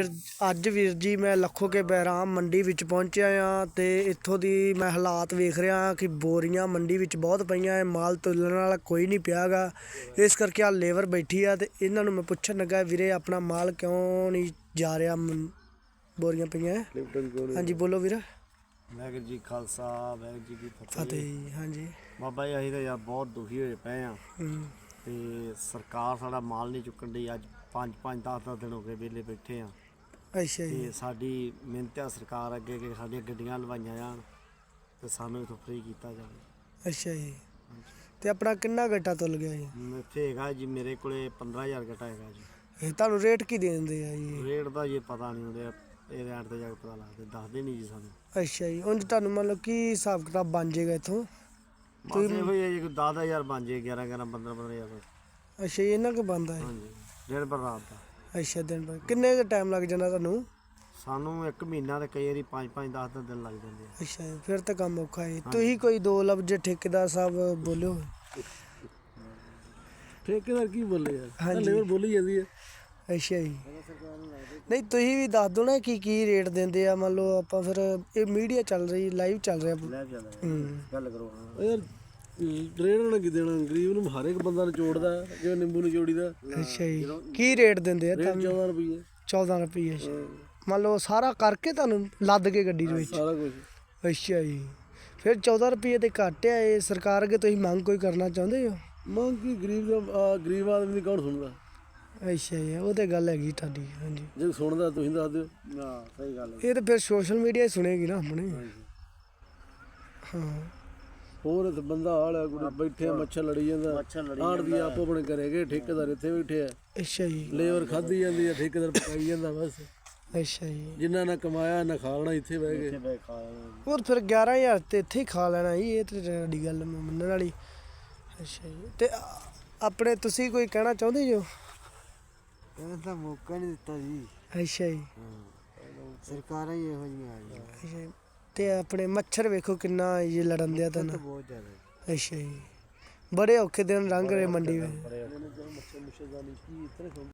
ਵੀਰ- ਅੱਜ ਵੀਰ ਜੀ ਮੈਂ ਲੱਖੋ ਕੇ ਬੈਰਾਮ ਮੰਡੀ ਵਿੱਚ ਪਹੁੰਚਿਆ ਆ ਤੇ ਇੱਥੋਂ ਦੀ ਮੈਂ ਹਾਲਾਤ ਵੇਖ ਰਿਹਾ ਕਿ ਬੋਰੀਆਂ ਮੰਡੀ ਵਿੱਚ ਬਹੁਤ ਪਈਆਂ ਐ ਮਾਲ ਤੋਲਣ ਵਾਲਾ ਕੋਈ ਨਹੀਂ ਪਿਆਗਾ। ਇਸ ਕਰਕੇ ਆ ਲੇਬਰ ਬੈਠੀ ਆ ਤੇ ਇਹਨਾਂ ਨੂੰ ਮੈਂ ਪੁੱਛਣ ਲੱਗਾ ਵੀਰੇ ਆਪਣਾ ਮਾਲ ਕਿਉਂ ਨਹੀਂ ਜਾ ਰਿਹਾ ਬੋਰੀਆਂ ਪਈਆਂ। ਹਾਂਜੀ ਬੋਲੋ ਵੀਰ। ਵਾਹਿਗੁਰੂ ਜੀ ਖਾਲਸਾ ਵਾਹਿਗੁਰੂ ਜੀ ਕੀ ਫਤਿਹ। ਹਾਂਜੀ। ਬਾਬਾ ਜੀ ਅਸੀਂ ਤਾਂ ਯਾਰ ਬਹੁਤ ਦੁਖੀ ਹੋਏ ਪਏ ਆ ਤੇ ਸਰਕਾਰ ਸਾਡਾ ਮਾਲ ਨਹੀਂ ਚੁੱਕਣ ਦੀ ਅੱਜ 5 5 10 10 ਦਿਨ ਹੋ ਗਏ ਵਿਹਲੇ ਬੈਠੇ ਆ ਅੱਛਾ ਜੀ। ਤੇ ਸਾਡੀ ਮਿਹਨਤ ਆ ਸਰਕਾਰ ਅੱਗੇ ਕਿ ਸਾਡੀਆਂ ਗੱਡੀਆਂ ਲਵਾਈਆਂ ਜਾਣ ਤੇ ਸਾਨੂੰ ਇਥੋਂ ਫ੍ਰੀ ਕੀਤਾ ਜਾਵੇ। ਅੱਛਾ ਜੀ। ਤੇ ਆਪਣਾ ਕਿੰਨਾ ਗੱਟਾ ਤੁੱਲ ਗਿਆ ਜੀ? ਹੁਣ ਇੱਥੇ ਹੈਗਾ ਜੀ ਮੇਰੇ ਕੋਲੇ 15000 ਘਟਾ ਹੈਗਾ ਜੀ। ਇਹ ਤੁਹਾਨੂੰ ਰੇਟ ਕੀ ਦੇ ਦਿੰਦੇ ਆ ਜੀ? ਰੇਟ ਦਾ ਜੇ ਪਤਾ ਨਹੀਂ ਉਹਦੇ ਇਹ ਰੇਟ ਤੇ ਜਾ ਕੇ ਪਤਾ ਲੱਗਦਾ ਦੱਸਦੇ ਨਹੀਂ ਜੀ ਸਾਨੂੰ। ਅੱਛਾ ਜੀ ਉਂਝ ਤੁਹਾਨੂੰ ਮੰਨ ਲਓ ਕੀ ਹਿਸਾਬ ਕਿਤਾਬ ਬਣ ਜਾਏਗਾ ਇੱਥੋਂ? ਬਸ ਇਹੋ ਹੀ ਹੈ ਜੀ ਕੋਈ 10000 ਬਣ ਜੇ 11 11 15 15000 ਅੱਛਾ ਜੀ ਇਹਨਾਂ ਕੁ ਬੰਦਾ ਹੈ। ਹਾਂਜੀ ਦਿਨ ਪਰ ਰਾਤ ਦਾ। ਅੱਛਾ ਦਿਨ ਭਰ ਕਿੰਨੇ ਕੁ ਟਾਈਮ ਲੱਗ ਜਾਂਦਾ ਤੁਹਾਨੂੰ? ਸਾਨੂੰ ਇੱਕ ਮਹੀਨਾ ਤੇ ਕਈ ਵਾਰੀ 5 5 10 10 ਦਿਨ ਲੱਗ ਜਾਂਦੇ ਆ। ਅੱਛਾ ਜੀ, ਫਿਰ ਤਾਂ ਕੰਮ ਔਖਾ ਹੈ ਤੁਸੀਂ ਕੋਈ ਦੋ ਲਫ਼ਜ਼ ਠੇਕੇਦਾਰ ਸਾਹਿਬ ਬੋਲਿਓ। ਠੇਕੇਦਾਰ ਕੀ ਬੋਲੇ ਯਾਰ? ਹਾਂਜੀ। ਲੇਬਰ ਬੋਲੀ ਜਾਂਦੀ ਹੈ ਅੱਛਾ ਜੀ। ਨਹੀਂ ਤੁਸੀਂ ਵੀ ਦੱਸ ਦਿਓ ਨਾ ਕੀ ਕੀ ਰੇਟ ਦਿੰਦੇ ਆ। ਮੰਨ ਲਓ ਆਪਾਂ ਫਿਰ ਇਹ ਮੀਡੀਆ ਚੱਲ ਰਹੀ ਲਾਈਵ ਚੱਲ ਰਿਹਾ। ਹੂੰ। ਗੱਲ ਕਰੋ। ਉਹ ਯਾਰ ਰੇਡ ਨਾਲ ਕੀ ਦੇਣਾ? ਗਰੀਬ ਨੂੰ ਹਰ ਇੱਕ ਬੰਦਾ ਨਿਚੋੜਦਾ ਜਿਵੇਂ ਨਿੰਬੂ ਨਿਚੋੜੀਦਾ। ਅੱਛਾ ਜੀ। ਕੀ ਰੇਟ ਦਿੰਦੇ ਆ ਰੇਟ ਤੁਹਾਨੂੰ? 14 ਰੁਪਏ 14 ਰੁਪਏ ਅੱਛਾ। ਮੰਨ ਲਓ ਸਾਰਾ ਕਰਕੇ ਤੁਹਾਨੂੰ ਲੱਦ ਕੇ ਗੱਡੀ ਦੇ ਵਿੱਚ। ਸਾਰਾ ਕੁਝ ਅੱਛਾ ਜੀ। ਫਿਰ 14 ਰੁਪਏ ਤੇ ਘੱਟ ਆ ਇਹ ਸਰਕਾਰ ਅੱਗੇ ਤੁਸੀਂ ਮੰਗ ਕੋਈ ਕਰਨਾ ਚਾਹੁੰਦੇ ਹੋ? ਮੰਗ ਕੀ? ਗਰੀਬ ਦਾ ਆਹ ਗਰੀਬ ਆਦਮੀ ਦੀ ਕੌਣ ਸੁਣਦਾ? ਅੱਛਾ ਜੀ ਉਹ ਤੇ ਗੱਲ ਹੈਗੀ ਤੁਹਾਡੀ ਹਾਂਜੀ। ਜੇ ਸੁਣਦਾ ਤੁਸੀਂ ਦੱਸ ਦਿਓ। ਨਾ ਸਹੀ ਗੱਲ ਹੈ। ਇਹ ਤਾਂ ਫਿਰ ਸੋਸ਼ਲ ਮੀਡੀਆ ਹੀ ਸੁਣੇਗੀ ਨਾ ਆਪਣੇ। ਹਾਂ। ਹੋਰ ਇੱਥੇ ਬੰਦਾ ਹਾਲਿਆ ਕੁੜੀ ਬੈਠੇ ਮੱਛਰ ਲੜੀ ਜਾਂਦਾ। ਮੱਛਰ ਲੜੀ ਆੜ ਦੀ ਆਪੋ ਆਪਣੇ ਘਰੇ ਗਏ ਠੇਕੇਦਾਰ ਇੱਥੇ ਬੈਠੇ ਆ। ਅੱਛਾ ਜੀ। ਲੇਬਰ ਖਾਦੀ ਜਾਂਦੀ ਆ ਠੇਕੇਦਾਰ ਪਕਾਈ ਜਾਂਦਾ ਬਸ। ਅੱਛਾ ਜੀ। ਜਿੰਨਾ ਨਾ ਕਮਾਇਆ ਨਾ ਖਾਣਾ ਇੱਥੇ ਬਹਿ ਗਏ। ਬੈ ਖਾਇਆ ਹੋਰ ਫਿਰ 11000 ਤੇ ਇੱਥੇ ਹੀ ਖਾ ਲੈਣਾ ਜੀ ਇਹ ਤੇ ਤੁਹਾਡੀ ਗੱਲ ਮੰਨਣ ਵਾਲੀ। ਅੱਛਾ ਜੀ। ਤੇ ਆਪਣੇ ਤੁਸੀਂ ਕੋਈ ਕਹਿਣਾ ਚਾਹੁੰਦੇ ਜੋ ਇਹਨਾਂ ਤਾਂ ਮੌਕਾ ਨਹੀਂ ਦਿੱਤਾ ਜੀ। ਅੱਛਾ ਜੀ। ਸਰਕਾਰਾਂ ਹੀ ਇਹੋ ਜਿਹੀਆਂ ਆ ਗਈਆਂ। ਅੱਛਾ ਜੀ। ਤੇ ਆਪਣੇ ਮੱਛਰ ਵੇਖੋ ਕਿੰਨਾ ਇਹ ਲੜਨ ਦਿਆ ਤਾਂ ਬਹੁਤ ਜ਼ਿਆਦਾ ਅੱਛਾ ਜੀ। ਬੜੇ ਔਖੇ ਦਿਨ ਲੰਘ ਰਹੇ ਮੰਡੀ ਵਿੱਚ।